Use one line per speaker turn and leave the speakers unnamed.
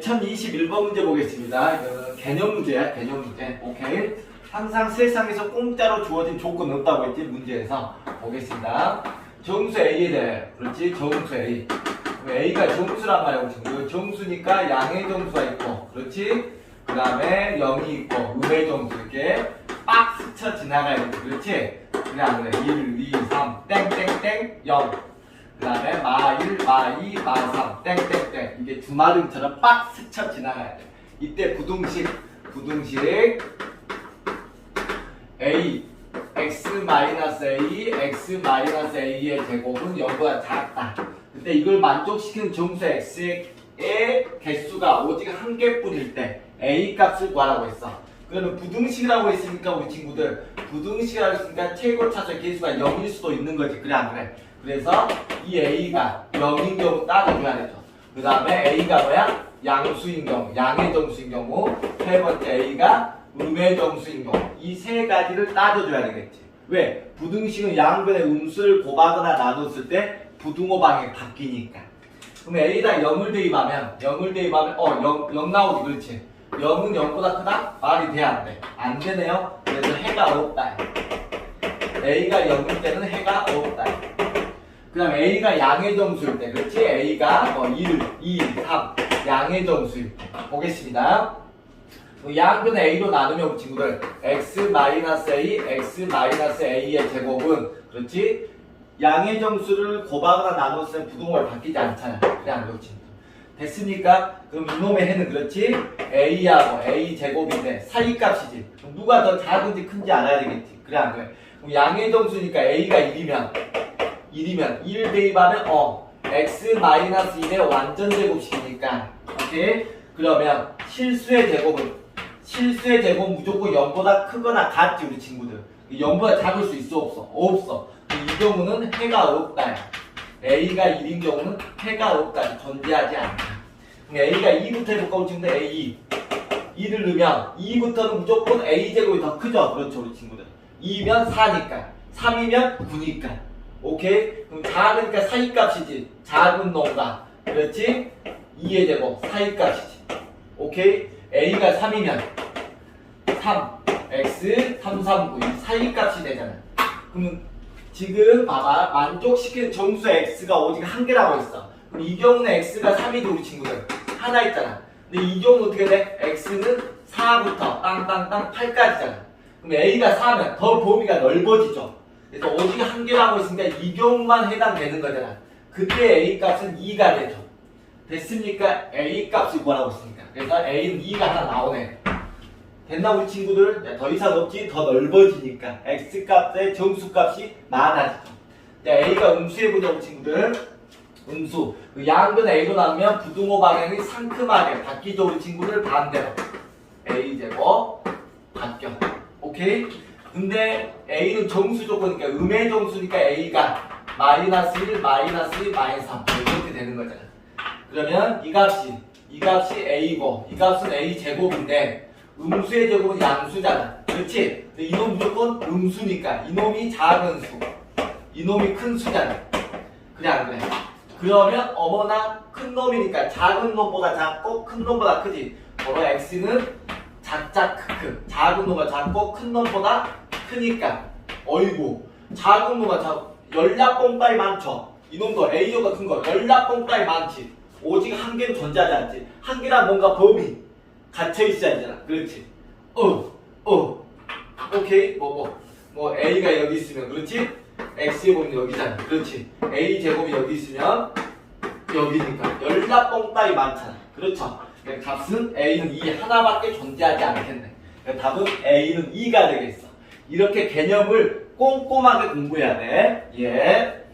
(1021번) 문제 보겠습니다. 이거는 개념 문제야 개념 문제. 오케이. 항상 세상에서 공짜로 주어진 조건 없다고 했지 문제에서. 보겠습니다. 정수 A에 대해. 그렇지? 정수 A. A가 정수란 말이야 친구. 정수니까 양의 정수가 있고 그렇지? 그 다음에 0이 있고 음의 정수. 이렇게 빡 스쳐 지나가야 돼. 그렇지 안 그래 1, 2, 3 땡땡땡 0 그 다음에 마1, 마2, 마3 땡땡땡. 이게 주마등처럼 빡 스쳐 지나가야 돼. 이때 부등식 부등식. A x 마이너스 a x 마이너스 a의 제곱은 0보다 작다. 근데 이걸 만족시키는 정수 x의 개수가 오직 한 개뿐일 때 a 값을 구하라고 했어 그러면 부등식이라고 했으니까 우리 친구들 부등식이라고 했으니까 최고 차수의 개수가 0일 수도 있는 거지. 그래 안 그래? 그래서 이 a가 0인 경우 따져줘야 되죠. 그 다음에 a가 뭐야? 양수인 경우 양의 정수인 경우 세 번째 a가 음의 정수인 경우 이 세 가지를 따져줘야 되겠지. 왜? 부등식은 양변의 음수를 곱하거나 나눴을 때 부등호 방향이 바뀌니까. 그럼 a에다 0을 대입하면 0을 대입하면 어 0, 0 나오지 그렇지 0은 0보다 크다? 말이 돼 안 돼? 안 되네요 그래서 해가 없다 a가 0일 때는 해가 없다 그 다음 a가 양의 점수일 때 그렇지? a가 뭐 1, 2, 3 양의 점수일 때 보겠습니다 뭐 양변 a로 나누면 우리 친구들 x 마이너스 a, x 마이너스 a의 제곱은 그렇지? 양의 점수를 곱하거나 나눴을 때 부동호가 바뀌지 않잖아 그래 안 그렇지? 됐습니까? 그럼 이놈의 해는 그렇지? a하고 a 제곱인데 사이값이지 그럼 누가 더 작은지 큰지 알아야 되겠지 그래 안 그래? 그럼 양의 점수니까 a가 1이면 1이면 1 대입하면 어 x 마이너스 1의 완전 제곱식이니까 오케이? 그러면 실수의 제곱은 실수의 제곱 무조건 0보다 크거나 같지 우리 친구들 0보다 작을 수 있어 없어? 없어 이 경우는 해가 없다 a가 1인 경우는 해가 없다 존재하지 않다 a가 2부터 해볼까 친구들 a. 2를 넣으면 2부터는 무조건 a 제곱이 더 크죠? 그렇죠 우리 친구들. 2면 4니까. 3이면 9니까. 오케이? 그럼 작으니까 사이값이지. 작은 놈과 그렇지? 2의 제곱 사이값이지. 오케이? a가 3이면 3 x 3 3 9 사이값이 되잖아. 그러면 지금 봐봐. 만족시키는 정수 x가 오직 한 개라고 했어. 그럼 이 경우는 x가 3이도 우리 친구들 하나 있잖아. 근데 이 경우는 어떻게 돼? x는 4부터 땅땅땅 8까지잖아. 그럼 a가 4면 더 범위가 넓어지죠. 그래서 오직 한 개라고 했으니까 이 경우만 해당되는 거잖아. 그때 a 값은 2가 되죠. 됐습니까? a 값이 구하라고 했으니까? 그래서 a는 2가 하나 나오네. 됐나 우리 친구들? 야, 더 이상 없지? 더 넓어지니까 x 값의 정수 값이 많아지죠. 자, a가 음수해보자 우리 친구들 음수. 그 양변 a로 나누면 부등호 방향이 상큼하게 바뀌죠 우리 친구들 반대로. A제곱 바뀌어 오케이? 근데 a는 정수 조건이니까 음의 정수니까 a가 마이너스 1, 마이너스 2, 마이너스 3 이렇게 되는 거잖아. 그러면 이 값이 이 값이 a고 이 값은 a 제곱인데 음수의 제곱은 양수잖아. 그렇지? 근데 이놈 무조건 음수니까. 이놈이 작은 수. 이놈이 큰 수잖아. 그래 안 그래? 그러면 어머나 큰 놈이니까 작은 놈보다 작고 큰 놈보다 크지. 바로? X는 작작 크크. 작은 놈보다 작고 큰 놈보다 크니까. 어이구. 작은 놈보다 작 열납봉 따위 많죠. 이놈도 A조가 큰 거. 열납봉 따위 많지. 오직 한 개는 존재하지 않지. 한 개란 뭔가 범위 갇혀 있어야 되잖아. 그렇지? 어 어. 오케이. 뭐 뭐 뭐 A가 여기 있으면 그렇지 X의 범위 여기잖아. 그렇지. A 제곱이 여기 있으면 여기니까. 열납봉 따위 많잖아. 그렇죠? 그러니까 값은 A는 2 하나밖에 존재하지 않겠네. 그러니까 답은 A는 2가 되겠어. 이렇게 개념을 꼼꼼하게 공부해야 돼. 예.